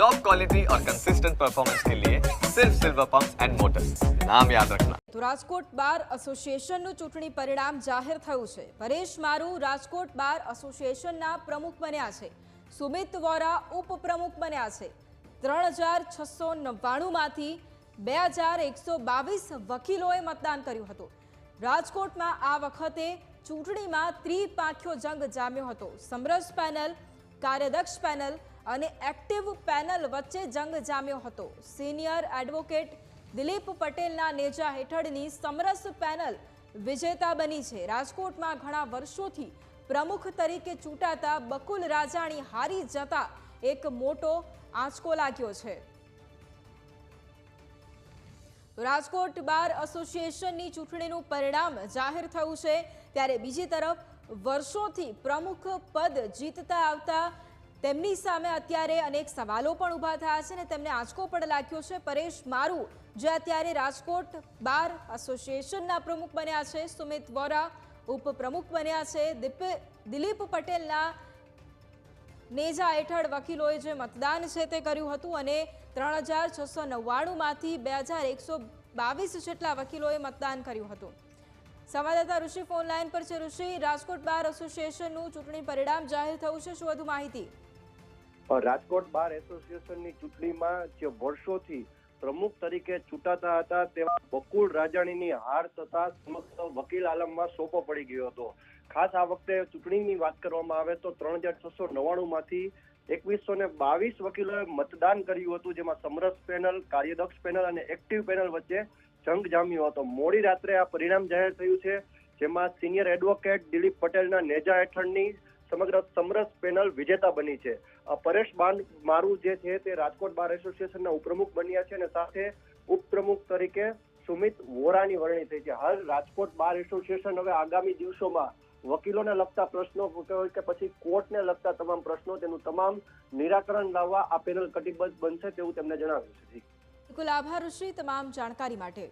Top quality और consistent performance के लिए सिर्फ सिल्वर पंप एंड मोटर्स नाम याद रखना તો રાજકોટ બાર એસોસિએશનનું ચૂંટણી પરિણામ જાહેર થયું છે પરેશ મારુ રાજકોટ બાર એસોસિએશનના પ્રમુખ બન્યા છે સુમિત વોરા ઉપપ્રમુખ બન્યા છે ત્રણ હજાર છસો નવ્વાણુંમાંથી બે હજાર એકસો બાવીસ વકીલોએ મતદાન કર્યું હતું રાજકોટમાં આ વખતે ચૂંટણીમાં ત્રિપાંખ્યો જંગ જામ્યો હતો સમરસ પેનલ કાર્યદક્ષ પેનલ અને એક્ટિવ પેનલ વચ્ચે જંગ જામ્યો હતો. સિનિયર એડવોકેટ દિલીપ પટેલના નેજા હેઠળની સમરસ પેનલ વિજેતા બની છે. રાજકોટમાં ઘણા વર્ષોથી પ્રમુખ તરીકે ચૂંટાતા બકુલ રાજાણી હારી જતા એક મોટો આંચકો લાગ્યો છે. રાજકોટ બાર એસોસિએશનની ચૂંટણીનું પરિણામ જાહેર થયું છે. ત્યારે બીજી તરફ વર્ષોથી પ્રમુખ પદ જીતતા આવતા તેમની સામે અત્યારે અનેક સવાલો પણ ઊભા થયા છે અને તેમને આંચકો પણ લાગ્યો છે. પરેશ મારુ, જે અત્યારે રાજકોટ બાર એસોસિએશનના પ્રમુખ બન્યા છે. સુમિત વોરા ઉપપ્રમુખ બન્યા છે. દિપ- દિલીપ પટેલના નેજા હેઠળ વકીલોએ જે મતદાન છે તે કર્યું હતું અને ત્રણ હજાર છસો નવ્વાણુંમાંથી બે હજાર એકસો બાવીસ જેટલા વકીલોએ મતદાન કર્યું હતું. સંવાદદાતા ઋષિ ફોન લાઈન પર છે. ઋષિ, રાજકોટ બાર એસોસિએશનનું ચૂંટણી પરિણામ જાહેર થયું છે. શું વધુ માહિતી? રાજકોટ બાર એસોસિએશનની ચૂંટણીમાં જે વર્ષોથી પ્રમુખ તરીકે ચૂંટાતા હતા, તેવા બકુલ રાજાણીની હાર થતા સમગ્ર વકીલ આલમમાં સોપો પડી ગયો હતો. ખાસ આ વખતે ચૂંટણીની વાત કરવામાં આવે તો ત્રણ હજાર છસો નવ્વાણું માંથી એકવીસો ને બાવીસ વકીલોએ મતદાન કર્યું હતું, જેમાં સમરસ પેનલ, કાર્યદક્ષ પેનલ અને એક્ટિવ પેનલ વચ્ચે જંગ જામ્યો હતો. મોડી રાત્રે આ પરિણામ જાહેર થયું છે, જેમાં સિનિયર એડવોકેટ દિલીપ પટેલના નેજા હેઠળની સમગ્ર સમરસ પેનલ વિજેતા બની છે. પરેશ બાન મારું જે છે તે રાજકોટ બાર એસોસિએશનના ઉપપ્રમુખ બન્યા છે અને સાથે ઉપપ્રમુખ તરીકે સુમિત વોરાની વરણી થઈ છે. હાલ રાજકોટ બાર એસોસિએશન હવે આગામી દિવસોમાં વકીલોને લગતા પ્રશ્નો કે પછી કોર્ટને લગતા તમામ પ્રશ્નો તેનું તમામ નિરાકરણ લાવવા આ પેનલ કટિબદ્ધ બનશે તેવું તેમણે જણાવ્યું છે. બિલકુલ આભાર, ઋષિ. તમામ જાણકારી માટે